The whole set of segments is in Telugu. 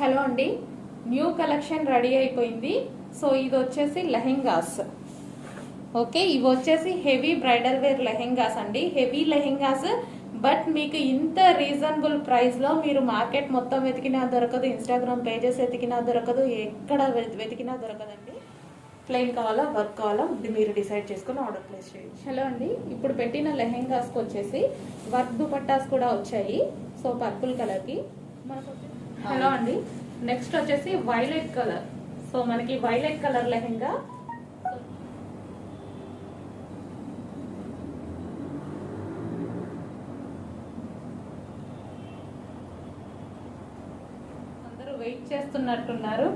హలో అండి. న్యూ కలెక్షన్ రెడీ అయిపోయింది. సో ఇది వచ్చేసి లెహెంగాస్. ఓకే ఇవి వచ్చేసి హెవీ బ్రైడల్ వేర్ లెహెంగాస్ అండి. హెవీ లెహెంగాస్ బట్ మీకు ఇంత రీజనబుల్ ప్రైస్లో మీరు మార్కెట్ మొత్తం వెతికినా దొరకదు ఇన్స్టాగ్రామ్ పేజెస్ వెతికినా దొరకదు ఎక్కడ వె- వెతికినా దొరకదండి. ప్లెయిన్ కావాలా వర్క్ కావాలా ఇది మీరు డిసైడ్ చేసుకుని ఆర్డర్ ప్లేస్ చేయండి. హలో అండి ఇప్పుడు పెట్టిన లెహెంగాస్కి వచ్చేసి వర్క్ దుపట్టాస్ కూడా వచ్చాయి. సో పర్పుల్ కలర్కి మనకు వచ్చేసి- హలో అండి. నెక్స్ట్ వచ్చేసి వైలెట్ కలర్ సో మనకి వైలెట్ కలర్ లెహెంగా అందరూ వెయిట్ చేస్తున్నట్టున్నారు.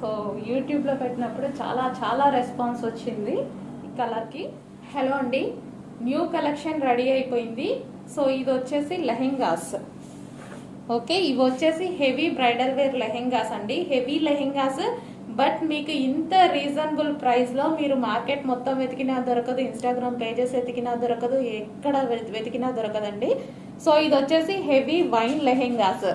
సో యూట్యూబ్లో పెట్టినప్పుడు చాలా చాలా రెస్పాన్స్ వచ్చింది ఈ కలర్కి హలో అండి. న్యూ కలెక్షన్ రెడీ అయిపోయింది. సో ఇది వచ్చేసి లెహెంగాస్. ఓకే ఇవి వచ్చేసి హెవీ బ్రైడల్ వేర్ లెహెంగాస్ అండి. హెవీ లెహెంగాస్ బట్ మీకు ఇంత రీజనబుల్ ప్రైస్లో మీరు మార్కెట్ మొత్తం వెతికినా దొరకదు ఇన్స్టాగ్రామ్ పేజెస్ వెతికినా దొరకదు ఎక్కడ వె- వెతికినా దొరకదండి. సో ఇది వచ్చేసి హెవీ వైన్ లెహెంగాస్.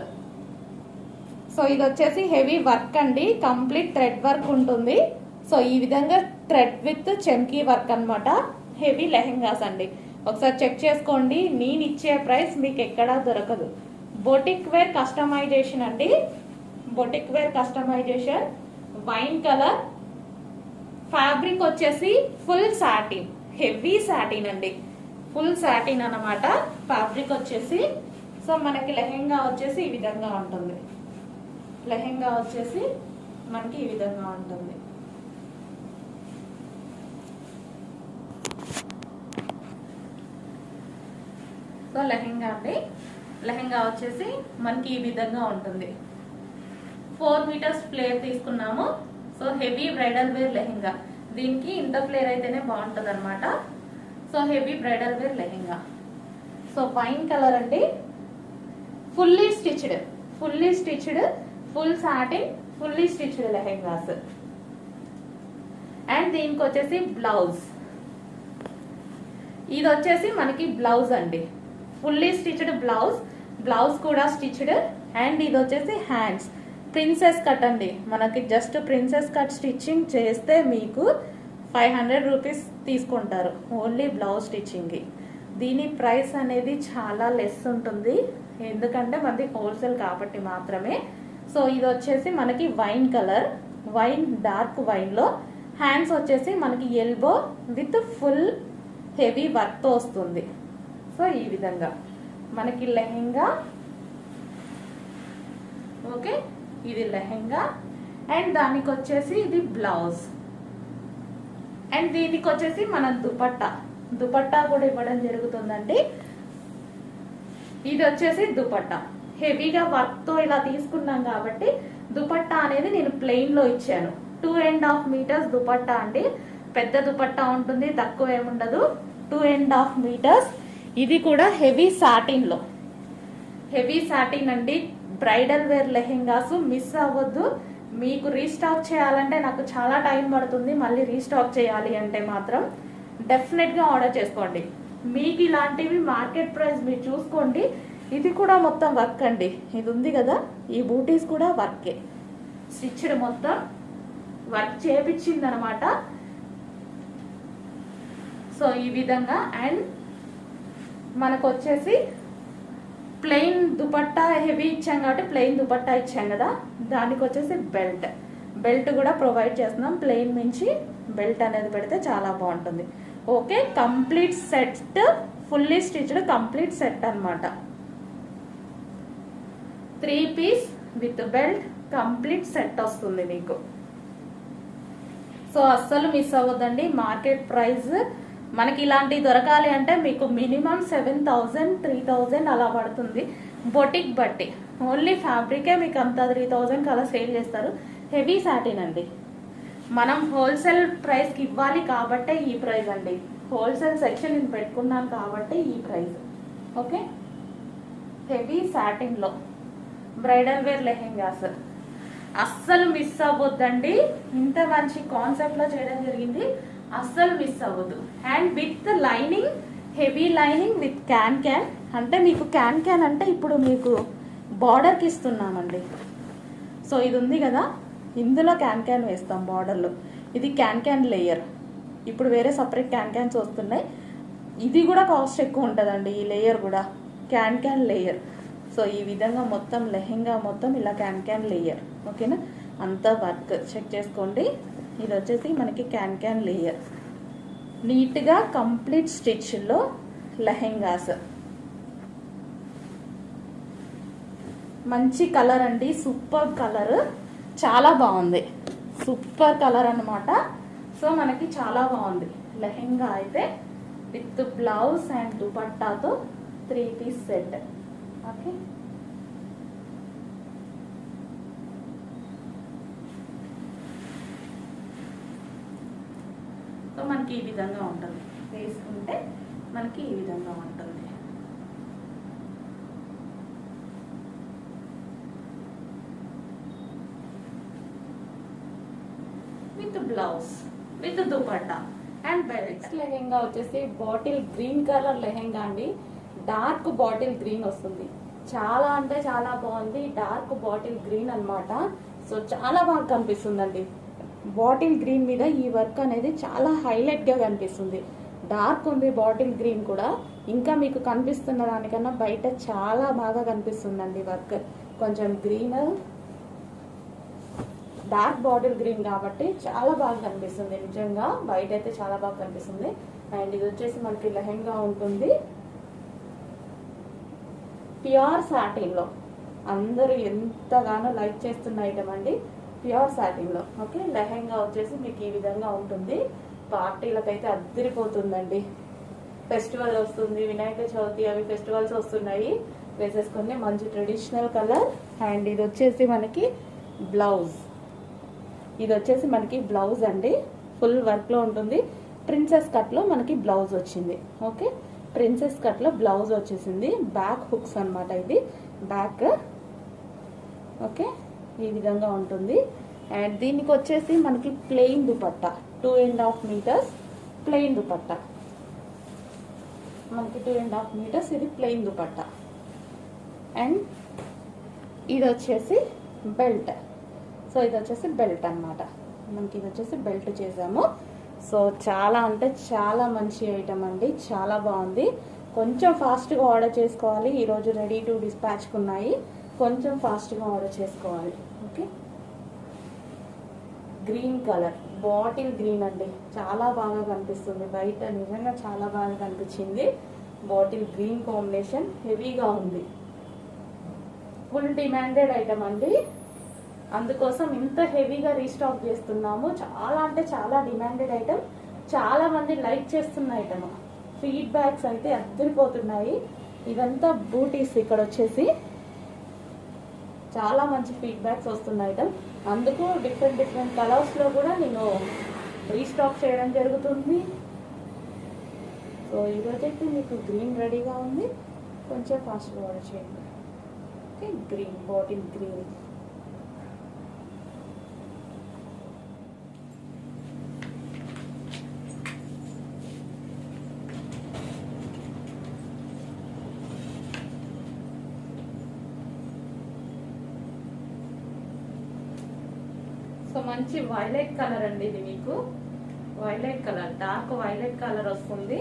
సో ఇది వచ్చేసి హెవీ వర్క్ అండి. కంప్లీట్ థ్రెడ్ వర్క్ ఉంటుంది. సో ఈ విధంగా థ్రెడ్ విత్ చెంకీ వర్క్ అన్నమాట. హెవీ లెహెంగాస్ అండి. ఒకసారి చెక్ చేసుకోండి. నేను ఇచ్చే ప్రైస్ మీకు ఎక్కడా దొరకదు. బొటిక్ వేర్ కస్టమైజేషన్ అండి. Boutique wear customization. Wine colour. Fabric వచ్చేసి ఫుల్ సాటిన్ హెవీ సాటిన్ అండి. ఫుల్ సాటిన్ అనమాట ఫ్యాబ్రిక్ వచ్చేసి. సో మనకి లెహెంగా వచ్చేసి ఈ విధంగా ఉంటుంది. లెహెంగా వచ్చేసి మనకి ఈ విధంగా ఉంటుంది. సో లెహెంగా అండి. లెహెంగా వచ్చేసి మనకి ఈ విధంగా ఉంటుంది. ఫోర్ మీటర్స్ ఫ్లేర్ తీసుకున్నాము. So heavy bridal wear lehenga. దీనికి ఇంత ఫ్లేర్ అయితేనే బాగుంటుంది అనమాట so heavy bridal wear lehenga. So wine colour అండి. Fully stitched fully stitched full satin fully stitched lehengas. And దీనికి వచ్చేసి బ్లౌజ్ ఇది వచ్చేసి మనకి బ్లౌజ్ అండి. ఫుల్లీ స్టిచ్డ్ బ్లౌజ్ బ్లౌజ్ కూడా స్టిచ్డ్ అండ్ ఇది వచ్చేసి హ్యాండ్స్ ప్రిన్సెస్ కట్ అండి. మనకి జస్ట్ ప్రిన్సెస్ కట్ స్టిచ్చింగ్ చేస్తే మీకు ఫైవ్ హండ్రెడ్ రూపీస్ తీసుకుంటారు. ఓన్లీ బ్లౌజ్ స్టిచ్చింగ్కి దీని ప్రైస్ అనేది చాలా లెస్ ఉంటుంది. ఎందుకంటే మనది హోల్సేల్ కాబట్టి మాత్రమే. సో ఇది వచ్చేసి మనకి వైన్ కలర్ వైన్ డార్క్ వైన్లో హ్యాండ్స్ వచ్చేసి మనకి ఎల్బో విత్ ఫుల్ హెవీ వర్క్తో వస్తుంది. సో ఈ విధంగా. మనకి లెహెంగా. ఓకే? ఇది లెహెంగా. అండ్ దానికి వచ్చేసి ఇది బ్లౌజ్. అండ్ దీనికి వచ్చేసి మన దుపట్టా. దుపట్టా కూడా ఇవ్వడం జరుగుతుందండి. ఇది వచ్చేసి దుపట్టా. హెవీగా వర్క్తో ఇలా తీసుకున్నాం కాబట్టి దుపట్టా అనేది నేను ప్లెయిన్లో ఇచ్చాను. Two and half metres dupatta అండి. పెద్ద దుపట్టా ఉంటుంది తక్కువ ఏముండదు. Two and half metres. ఇది కూడా హెవీ సాటిన్లో హెవీ సాటిన్ అండి. బ్రైడల్ వేర్ లెహెంగాస్ మిస్ అవ్వద్దు. మీకు రీస్టాక్ చేయాలంటే నాకు చాలా టైం పడుతుంది. మళ్ళీ రీస్టాక్ చేయాలి అంటే మాత్రం డెఫినెట్గా ఆర్డర్ చేసుకోండి. మీకు ఇలాంటివి మార్కెట్ ప్రైస్ మీరు చూసుకోండి. ఇది కూడా మొత్తం వర్క్ అండి. ఇది ఉంది కదా? ఈ బూటీస్ కూడా వర్కే స్టిచ్డ్ మొత్తం వర్క్ చేపించింది అనమాట సో ఈ విధంగా అండ్ మనకు వచ్చేసి ప్లెయిన్ దుపట్టా హెవీ ఇచ్చాం కాబట్టి ప్లెయిన్ దుపట్టా ఇచ్చాం కదా. దానికి వచ్చేసి బెల్ట్ బెల్ట్ కూడా ప్రొవైడ్ చేస్తున్నాం. ప్లెయిన్ మించి బెల్ట్ అనేది పెడితే చాలా బాగుంటుంది. Okay complete set fully stitched complete set అన్నమాట. Three piece with belt complete set వస్తుంది మీకు సో అస్సలు మిస్ అవ్వద్దండి. మార్కెట్ ప్రైస్ మనకి ఇలాంటివి దొరకాలి అంటే మీకు minimum seven thousand three thousand అలా పడుతుంది. బొటిక్ బట్టి. ఓన్లీ ఫ్యాబ్రికే మీకు అంత త్రీ థౌజండ్కి అలా సేల్ చేస్తారు. హెవీ సాటిన్ అండి. మనం హోల్సేల్ ప్రైస్కి ఇవ్వాలి కాబట్టే ఈ ప్రైస్ అండి. హోల్సేల్ సెక్షన్ నేను పెట్టుకున్నాను కాబట్టి ఈ price. Okay? Heavy సాటిన్లో. Bridal wear lehengas. అస్సలు మిస్ అవ్వద్దండి. ఇంత మంచి కాన్సెప్ట్లో చేయడం జరిగింది. అస్సలు మిస్ అవ్వదు. And with lining heavy lining with can can అంటే మీకు క్యాన్ క్యాన్ అంటే ఇప్పుడు మీకు బార్డర్కి ఇస్తున్నామండి. సో ఇది ఉంది కదా ఇందులో క్యాన్ క్యాన్ వేస్తాం బార్డర్లో ఇది క్యాన్ క్యాన్ లేయర్ ఇప్పుడు వేరే సపరేట్ క్యాన్ క్యాన్స్ వస్తున్నాయి. ఇది కూడా కాస్ట్ ఎక్కువ ఉంటుందండి ఈ లేయర్ కూడా. క్యాన్ క్యాన్ లేయర్ సో ఈ విధంగా మొత్తం లెహెంగా మొత్తం ఇలా క్యాన్ క్యాన్ లేయర్ ఓకేనా అంతా వర్క్ చెక్ చేసుకోండి. ఇది వచ్చేసి మనకి క్యాన్ క్యాన్ లేయర్ నీట్గా కంప్లీట్ స్టిచ్లో లెహెంగాస్. మంచి కలర్ అండి సూపర్ కలర్ చాలా బాగుంది. సూపర్ కలర్ అన్నమాట. సో మనకి చాలా బాగుంది. లెహెంగా అయితే with blouse and దుపట్టాతో three piece set okay so మనకి ఈ విధంగా ఉంటుంది. వేసుకుంటే మనకి ఈ విధంగా ఉంటుంది. With blouse with dupatta and belt lehenga వచ్చేసి బాటిల్ గ్రీన్ కలర్ లెహెంగా అండి. డార్క్ బాటిల్ గ్రీన్ వస్తుంది. చాలా అంటే చాలా బాగుంది. డార్క్ బాటిల్ గ్రీన్ అన్నమాట. సో చాలా బాగా కనిపిస్తుందండి. బాటిల్ గ్రీన్ మీద ఈ వర్క్ అనేది చాలా హైలైట్గా కనిపిస్తుంది. డార్క్ ఉంది బాటిల్ గ్రీన్ కూడా. ఇంకా మీకు కనిపిస్తున్న దానికన్నా బయట చాలా బాగా కనిపిస్తుందండి వర్క్. కొంచెం గ్రీన్ డార్క్ బాటిల్ గ్రీన్ కాబట్టి చాలా బాగా కనిపిస్తుంది. నిజంగా బయట అయితే చాలా బాగా కనిపిస్తుంది. అండ్ ఇది వచ్చేసి మనకి లెహెంగా ఉంటుంది. ప్యూర్ సాటిన్లో అందరూ ఎంతగానో లైక్ చేస్తున్న ఐటమ్ అండి. ప్యూర్ సాటిన్లో ఓకే లెహెంగా వచ్చేసి మీకు ఈ విధంగా ఉంటుంది. పార్టీలకైతే అద్దరిపోతుందండి. ఫెస్టివల్ వస్తుంది వినాయక చవితి అవి ఫెస్టివల్స్ వస్తున్నాయి. వేసేసుకొని మంచి ట్రెడిషనల్ కలర్ అండ్ ఇది వచ్చేసి మనకి బ్లౌజ్ ఇది వచ్చేసి మనకి బ్లౌజ్ అండి. ఫుల్ వర్క్లో ఉంటుంది. ప్రిన్సెస్ కట్లో మనకి బ్లౌజ్ వచ్చింది. ఓకే ప్రిన్సెస్ కట్లో బ్లౌజ్ వచ్చేసింది. బ్యాక్ హుక్స్ అన్నమాట ఇది. బ్యాక్ ఓకే ఈ విధంగా ఉంటుంది. అండ్ దీనికి వచ్చేసి మనకి plain dupatta two and half metres plain dupatta. మనకి టూ అండ్ హాఫ్ మీటర్స్ ఇది ప్లెయిన్ దుపట్టా. అండ్ ఇది వచ్చేసి బెల్ట్ సో ఇది వచ్చేసి బెల్ట్ అన్నమాట. మనకి ఇది వచ్చేసి బెల్ట్ చేసాము. సో చాలా అంటే చాలా మంచి ఐటమ్ అండి. చాలా బాగుంది. కొంచెం ఫాస్ట్గా ఆర్డర్ చేసుకోవాలి. ఈరోజు రెడీ టు డిస్పాచ్కి ఉన్నాయి కొంచెం ఫాస్ట్గా ఆర్డర్ చేసుకోవాలి. Okay? Green colour. Bottle green అండి. చాలా బాగా కనిపిస్తుంది. బయట నిజంగా చాలా బాగా కనిపించింది. బాటిల్ గ్రీన్ కాంబినేషన్ హెవీగా ఉంది. ఫుల్ డిమాండెడ్ ఐటమ్ అండి. అందుకోసం ఇంత హెవీగా రీస్టాక్ చేస్తున్నాము. చాలా అంటే చాలా డిమాండెడ్ ఐటమ్. చాలా మంది లైక్ చేస్తున్న ఐటమ్. ఫీడ్బ్యాక్స్ అయితే అద్దరిపోతున్నాయి. ఇదంతా బూటీస్ ఇక్కడ వచ్చేసి చాలా మంచి ఫీడ్బ్యాక్స్ వస్తున్నాయి ఐటమ్ అందుకు డిఫరెంట్ డిఫరెంట్ కలర్స్లో కూడా నేను రీస్టాక్ చేయడం జరుగుతుంది. సో ఈరోజైతే మీకు గ్రీన్ రెడీగా ఉంది. కొంచెం ఫాస్ట్గా ఆర్డర్ చేయండి. Okay green bottle green so మంచి వైలెట్ కలర్ అండి ఇది మీకు. Violet colour dark violet colour వస్తుంది.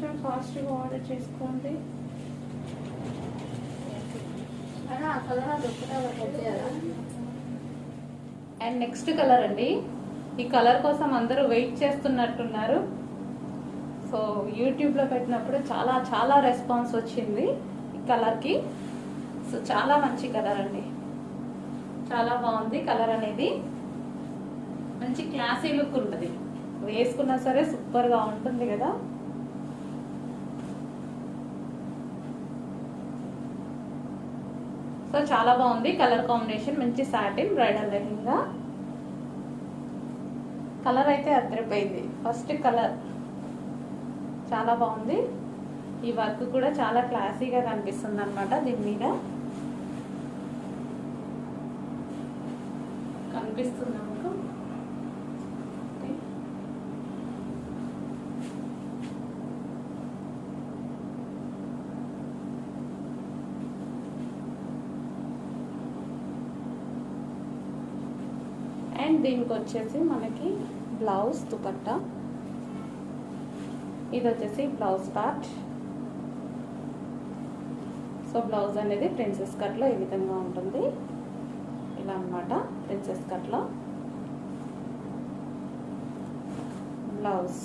కొంచెం ఫాస్ట్గా ఆర్డర్ చేసుకోండి. అండ్ నెక్స్ట్ కలర్ అండి. ఈ కలర్ కోసం అందరూ వెయిట్ చేస్తున్నట్టున్నారు. సో యూట్యూబ్లో పెట్టినప్పుడు చాలా చాలా రెస్పాన్స్ వచ్చింది ఈ కలర్కి. సో చాలా మంచి కలర్ అండి. చాలా బాగుంది కలర్ అనేది. మంచి క్లాసీ లుక్ ఉంటుంది. వేసుకున్నా సరే సూపర్గా ఉంటుంది కదా. సో చాలా బాగుంది. కలర్ కాంబినేషన్ మంచి సాటిన్ బ్రైడల్ లెహంగా. కలర్ అయితే అద్దరిపోయింది. ఫస్ట్ కలర్ చాలా బాగుంది. ఈ వర్క్ కూడా చాలా క్లాసీగా కనిపిస్తుంది అనమాట దీని మీద. కనిపిస్తుంది మీకు ఓకే. అండ్ దీనికి వచ్చేసి మనకి బ్లౌజ్ దుపట్టా. ఇది వచ్చేసి బ్లౌజ్ పార్ట్. సో బ్లౌజ్ అనేది ప్రిన్సెస్ కట్లో ఈ విధంగా ఉంటుంది. ఇలా అన్నమాట ప్రిన్సెస్ కట్లో. బ్లౌజ్.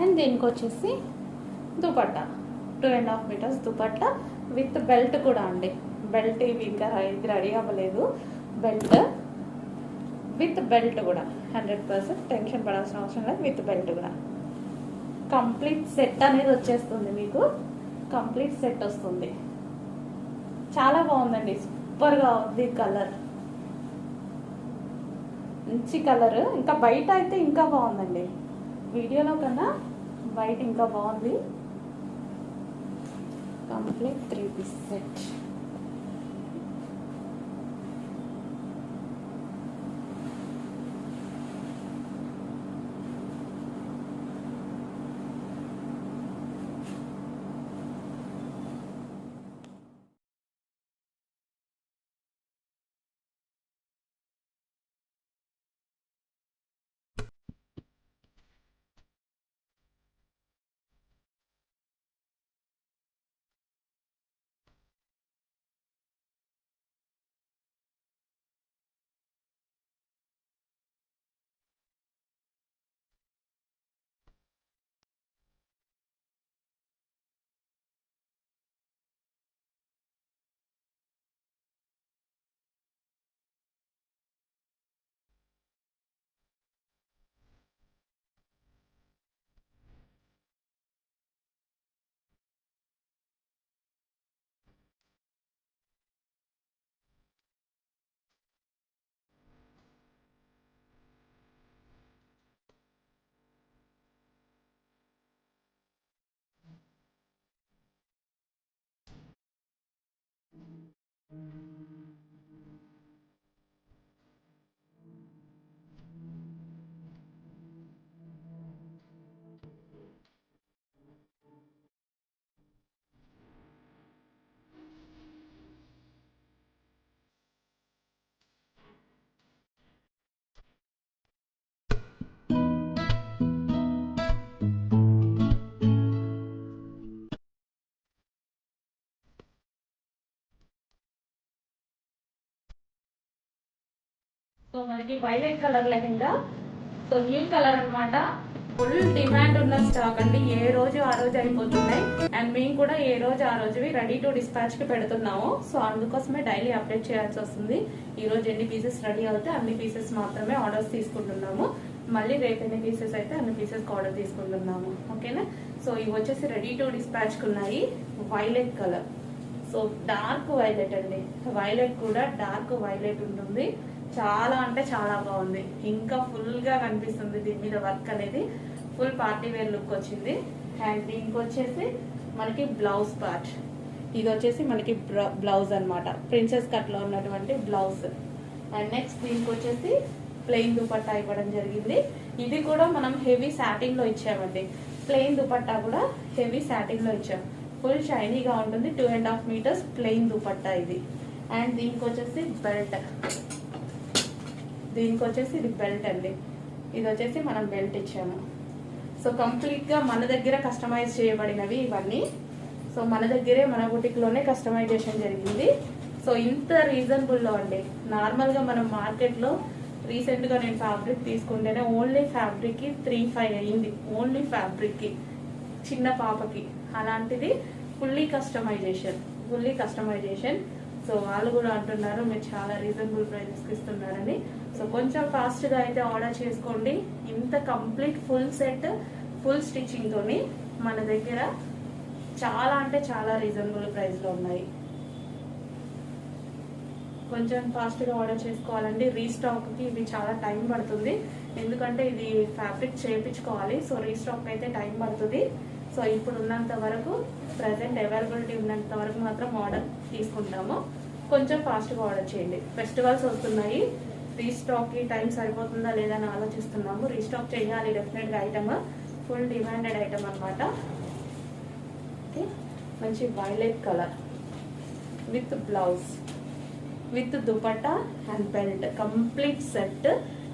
అండ్ దీనికి వచ్చేసి dupatta. Two and half metres dupatta with belt కూడా అండి. బెల్ట్ ఇవి ఇంకా ఇది రెడీ అవ్వలేదు. బెల్ట్ విత్ బెల్ట్ కూడా. హండ్రెడ్ పర్సెంట్ టెన్షన్ పడాల్సిన అవసరం లేదు విత్ బెల్ట్ కూడా. కంప్లీట్ సెట్ అనేది వచ్చేస్తుంది మీకు. కంప్లీట్ సెట్ వస్తుంది. చాలా బాగుందండి సూపర్గా ఉంది కలర్. మంచి కలర్. ఇంకా బయట అయితే ఇంకా బాగుందండి. వీడియోలో కన్నా బయట ఇంకా బాగుంది. Complete three piece set. So మనకి violet colour lehenga. So new colour అన్నమాట ఫుల్ డిమాండ్ ఉన్న స్టాక్ అండి. ఏ రోజు ఆ రోజు అయిపోతున్నాయి అండ్ మేము కూడా ఏ రోజు ఆ రోజువి రెడీ టు డిస్పాచ్కి పెడుతున్నాము. సో అందుకోసమే డైలీ అప్డేట్ చేయాల్సి వస్తుంది. ఈ రోజు ఎన్ని పీసెస్ రెడీ అవుతే అన్ని పీసెస్ మాత్రమే ఆర్డర్స్ తీసుకుంటున్నాము. మళ్ళీ రేపు ఎన్ని పీసెస్ అయితే అన్ని పీసెస్ ఆర్డర్ తీసుకుంటున్నాము. ఓకేనా? సో ఇవి వచ్చేసి రెడీ టు డిస్పాచ్ ఉన్నాయి. Violet colour so dark violet అండి. వైలెట్ కూడా డార్క్ వైలెట్ ఉంటుంది. చాలా అంటే చాలా బాగుంది. ఇంకా ఫుల్గా కనిపిస్తుంది దీని మీద వర్క్ అనేది. ఫుల్ పార్టీ వేర్ లుక్ వచ్చింది. అండ్ దీనికి వచ్చేసి మనకి బ్లౌజ్ పార్ట్. ఇది వచ్చేసి మనకి బ్లౌజ్ అనమాట ప్రిన్సెస్ కట్లో ఉన్నటువంటి బ్లౌజ్. అండ్ నెక్స్ట్ దీనికి వచ్చేసి ప్లెయిన్ దుపట్టా ఇవ్వడం జరిగింది. ఇది కూడా మనం హెవీ సాటిన్ ఇచ్చామండి. ప్లెయిన్ దుపట్టా కూడా హెవీ సాటిన్ ఇచ్చాం. ఫుల్ షైనీగా ఉంటుంది. Two and half metres plain dupatta ఇది. అండ్ దీనికి వచ్చేసి బెల్ట్. దీనికి వచ్చేసి ఇది బెల్ట్ అండి. ఇది వచ్చేసి మనం బెల్ట్ ఇచ్చాము. సో కంప్లీట్గా మన దగ్గర కస్టమైజ్ చేయబడినవి ఇవన్నీ. సో మన దగ్గరే మన బుటిక్లోనే కస్టమైజేషన్ జరిగింది. సో ఇంత రీజనబుల్లో అండి. నార్మల్గా మనం మార్కెట్లో రీసెంట్గా నేను ఫ్యాబ్రిక్ తీసుకుంటేనే ఓన్లీ ఫ్యాబ్రిక్కి త్రీ ఫైవ్ అయ్యింది ఓన్లీ ఫ్యాబ్రిక్కి చిన్న పాపకి. అలాంటిది fully customization fully customization so వాళ్ళు కూడా అంటున్నారు మీరు చాలా రీజనబుల్ ప్రైజెస్కి ఇస్తున్నారని. సో కొంచెం ఫాస్ట్గా అయితే ఆర్డర్ చేసుకోండి. ఇంత కంప్లీట్ ఫుల్ సెట్ ఫుల్ స్టిచ్చింగ్తో మన దగ్గర చాలా అంటే చాలా రీజనబుల్ ప్రైస్లో ఉన్నాయి. కొంచెం ఫాస్ట్గా ఆర్డర్ చేసుకోవాలండి. రీస్టాక్కి ఇది చాలా టైం పడుతుంది. ఎందుకంటే ఇది ఫ్యాబ్రిక్ చేయించుకోవాలి. సో రీస్టాక్ అయితే టైం పడుతుంది. సో ఇప్పుడు ఉన్నంత వరకు ప్రజెంట్ అవైలబిలిటీ ఉన్నంత వరకు మాత్రం ఆర్డర్ తీసుకుంటాము. కొంచెం ఫాస్ట్గా ఆర్డర్ చేయండి. ఫెస్టివల్స్ వస్తున్నాయి. రీస్టాక్కి టైం సరిపోతుందా లేదా అని ఆలోచిస్తున్నాము. రీస్టాక్ చేయాలి డెఫినెట్గా ఐటమ్. ఫుల్ డిమాండెడ్ ఐటమ్ అనమాట ఓకే. మంచి violet colour. With blouse. With dupatta and belt. Complete set.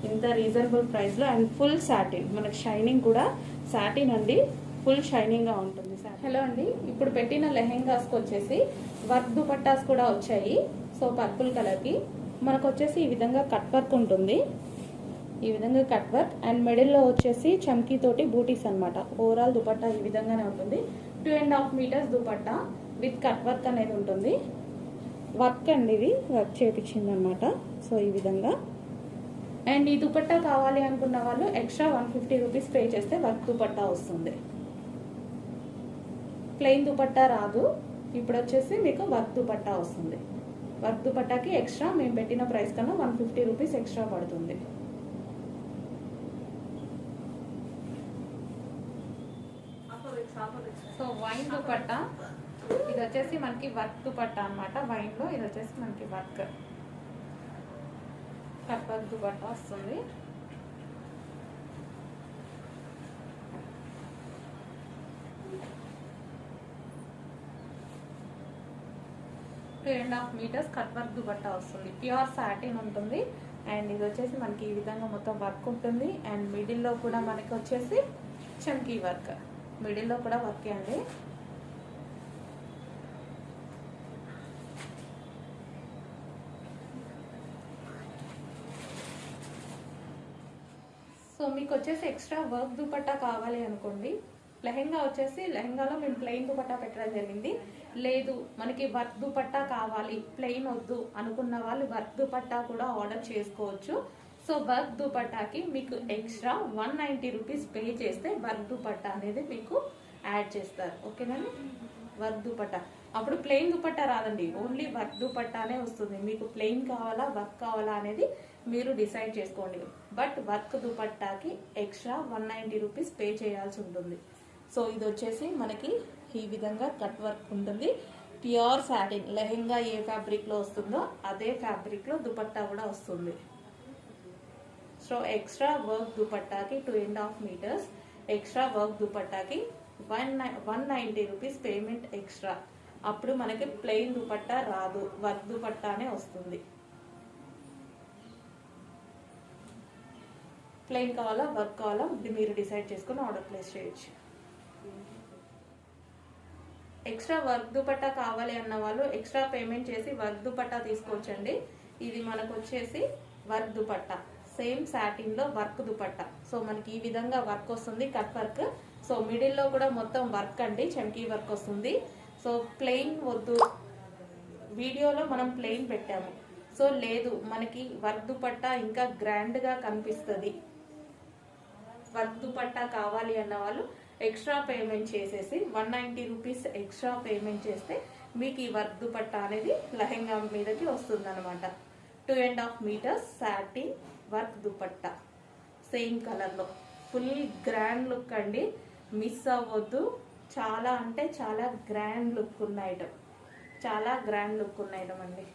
ఇంత రీజనబుల్ ప్రైస్లో అండ్ ఫుల్ శాటిన్ మనకు షైనింగ్ కూడా శాటిన్ అండి. ఫుల్ షైనింగ్గా ఉంటుంది హలో అండి. ఇప్పుడు పెట్టిన లెహెంగాస్కి వచ్చేసి వర్క్ దుపట్టాస్ కూడా వచ్చాయి. సో పర్పుల్ కలర్కి. మనకు వచ్చేసి ఈ విధంగా కట్ వర్క్ ఉంటుంది. ఈ విధంగా కట్ వర్క్ అండ్ మిడిల్లో వచ్చేసి చమ్కీ తోటి బూటీస్ అన్నమాట. ఓవరాల్ దుపట్టా ఈ విధంగానే ఉంటుంది. Two and half metres dupatta with cut work అనేది ఉంటుంది. వర్క్ అండి ఇది. వర్క్ చేయించింది అనమాట సో ఈ విధంగా. అండ్ ఈ దుపట్టా కావాలి అనుకున్న వాళ్ళు extra one fifty rupees pay చేస్తే వర్క్ దుపట్టా వస్తుంది. ప్లెయిన్ దుపట్టా రాదు. ఇప్పుడు వచ్చేసి మీకు వర్క్ దుపట్టా వస్తుంది. వర్క్ దుపట్టాకి ఎక్స్ట్రా మేము పెట్టిన ప్రైస్ కన్నా వన్ ఫిఫ్టీ రూపీస్ ఎక్స్ట్రా పడుతుంది. సో వైన్ దుపట్టా ఇది వచ్చేసి మనకి వర్క్ దుపట్టా అనమాట వైన్లో ఇది వచ్చేసి మనకి వర్క్. కర్పక్ వర్క్ దుపట్టా వస్తుంది. Three and half metres cut work dupatta వస్తుంది. ప్యూర్ సాటిన్ ఉంటుంది. అండ్ ఇది వచ్చేసి మనకి ఈ విధంగా మొత్తం వర్క్ ఉంటుంది. అండ్ మిడిల్లో కూడా మనకి వచ్చేసి చంకీ వర్క్ మిడిల్లో కూడా వర్కే అండి. సో మీకు వచ్చేసి ఎక్స్ట్రా వర్క్ దుపట్టా కావాలి అనుకోండి. లెహెంగా వచ్చేసి లెహెంగాలో మేము ప్లెయిన్ దుపట్టా పెట్టడం జరిగింది. లేదు మనకి వర్క్ దుపట్టా కావాలి ప్లెయిన్ వద్దు అనుకున్న వాళ్ళు వర్క్ దుపట్టా కూడా ఆర్డర్ చేసుకోవచ్చు. సో వర్క్ దుపట్టాకి మీకు extra one ninety rupees pay చేస్తే వర్క్ దుపట్టా అనేది మీకు యాడ్ చేస్తారు. ఓకేనండి వర్క్ దుపట్టా. అప్పుడు ప్లెయిన్ దుపట్టా రాదండి. ఓన్లీ వర్క్ దుపట్టానే వస్తుంది. మీకు ప్లెయిన్ కావాలా వర్క్ కావాలా అనేది మీరు డిసైడ్ చేసుకోండి. But work దుపట్టాకి extra one ninety rupees pay చేయాల్సి ఉంటుంది. సో ఇది వచ్చేసి మనకి ఈ విధంగా కట్ వర్క్ ఉంటుంది. ప్యూర్ శాటిన్ లెహెంగా ఏ ఫ్యాబ్రిక్లో వస్తుందో అదే ఫ్యాబ్రిక్లో దుపట్టా కూడా వస్తుంది. So extra work దుపట్టాకి two and half metres extra work దుపట్టాకి one one ninety rupees payment extra అప్పుడు మనకి ప్లెయిన్ దుపట్టా రాదు వర్క్ దుపట్టానే వస్తుంది. ప్లెయిన్ కావాలా వర్క్ కావాలా మీరు డిసైడ్ చేసుకుని ఆర్డర్ ప్లేస్ చేయొచ్చు. ఎక్స్ట్రా వర్క్ దుపట్టా కావాలి అన్న వాళ్ళు ఎక్స్ట్రా పేమెంట్ చేసి వర్క్ దుపట్టా తీసుకోవచ్చండి. ఇది మనకు వచ్చేసి వర్క్ దుపట్టా. సేమ్ సాటిన్లో వర్క్ దుపట్టా. సో మనకి ఈ విధంగా వర్క్ వస్తుంది కట్ వర్క్. సో మిడిల్లో కూడా మొత్తం వర్క్ అండి చంకీ వర్క్ వస్తుంది. సో ప్లెయిన్ వద్దు. వీడియోలో మనం ప్లెయిన్ పెట్టాము. సో లేదు మనకి వర్క్ దుపట్టా ఇంకా గ్రాండ్గా కనిపిస్తుంది. వర్క్ దుపట్టా కావాలి అన్న వాళ్ళు ఎక్స్ట్రా పేమెంట్ చేసేసి one ninety rupees extra payment చేస్తే మీకు ఈ వర్క్ దుపట్టా అనేది లెహెంగా మీదకి వస్తుంది అనమాట two and half metres satin work dupatta. Same కలర్లో ఫుల్ గ్రాండ్ లుక్ అండి. మిస్ అవ్వద్దు. చాలా అంటే చాలా గ్రాండ్ లుక్ ఉన్న ఐటమ్ చాలా గ్రాండ్ లుక్ ఉన్న ఐటమ్ అండి.